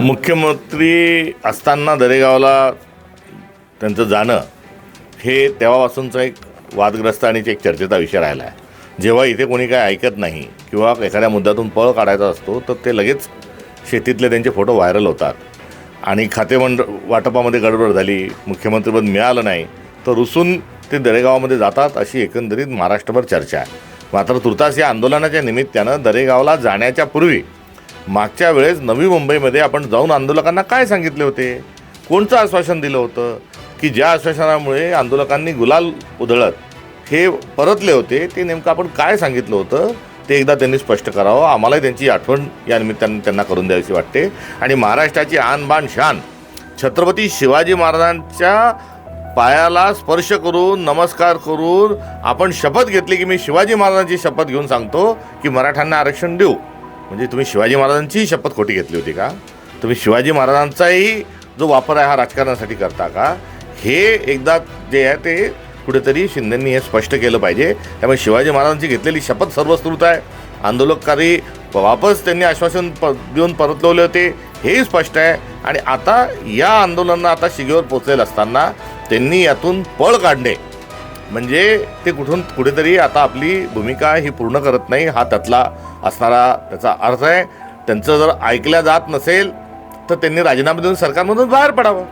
मुख्यमंत्री असताना दरेगावला त्यांचं जाणं हे तेव्हापासूनचा एक वादग्रस्त आणि एक चर्चेचा विषय राहिला आहे. जेव्हा इथे कोणी काय ऐकत नाही किंवा एखाद्या मुद्द्यातून पळ काढायचा असतो तर ते लगेच शेतीतले त्यांचे फोटो व्हायरल होतात. आणि खातेमंड वाटपामध्ये गडबड झाली मुख्यमंत्रीपद मिळालं नाही तर रुसून ते दरेगावामध्ये जातात अशी एकंदरीत महाराष्ट्रभर चर्चा आहे. मात्र तुर्तास या आंदोलनाच्या निमित्तानं दरेगावला जाण्याच्या पूर्वी मागच्या वेळेस नवी मुंबईमध्ये आपण जाऊन आंदोलकांना काय सांगितले होते? कोणतं आश्वासन दिलं होतं? की ज्या आश्वासनामुळे आंदोलकांनी गुलाल उधळत हे परतले होते ते नेमकं आपण काय सांगितलं होतं? ते एकदा त्यांनी स्पष्ट करावं. आम्हालाही त्यांची आठवण या निमित्ताने त्यांना करून द्यावीशी वाटते. आणि महाराष्ट्राची आनबान शान छत्रपती शिवाजी महाराजांच्या पायाला स्पर्श करून नमस्कार करून आपण शपथ घेतली की मी शिवाजी महाराजांची शपथ घेऊन सांगतो की मराठ्यांना आरक्षण देऊ. म्हणजे तुम्ही शिवाजी महाराजांचीही शपथ खोटी घेतली होती का? तुम्ही शिवाजी महाराजांचाही जो वापर आहे हा राजकारणासाठी करता का? हे एकदा जे आहे ते कुठेतरी शिंदेंनी हे स्पष्ट केलं पाहिजे. त्यामुळे शिवाजी महाराजांची घेतलेली शपथ सर्वस्तृत आहे. आंदोलककारी वापस त्यांनी आश्वासन प देऊन परतवले होते. हेही स्पष्ट आहे. आणि आता या आंदोलनानं आता शिगेवर पोचलेलं असताना त्यांनी यातून पळ काढणे. म्हणजे ते कुठून कुठेतरी आता आपली भूमिका ही पूर्ण करत नाही हा त्यातला असणारा त्याचा अर्थ आहे. त्यांचं जर ऐकल्या जात नसेल तर त्यांनी राजीनामा देऊन सरकारमधून बाहेर पडावं.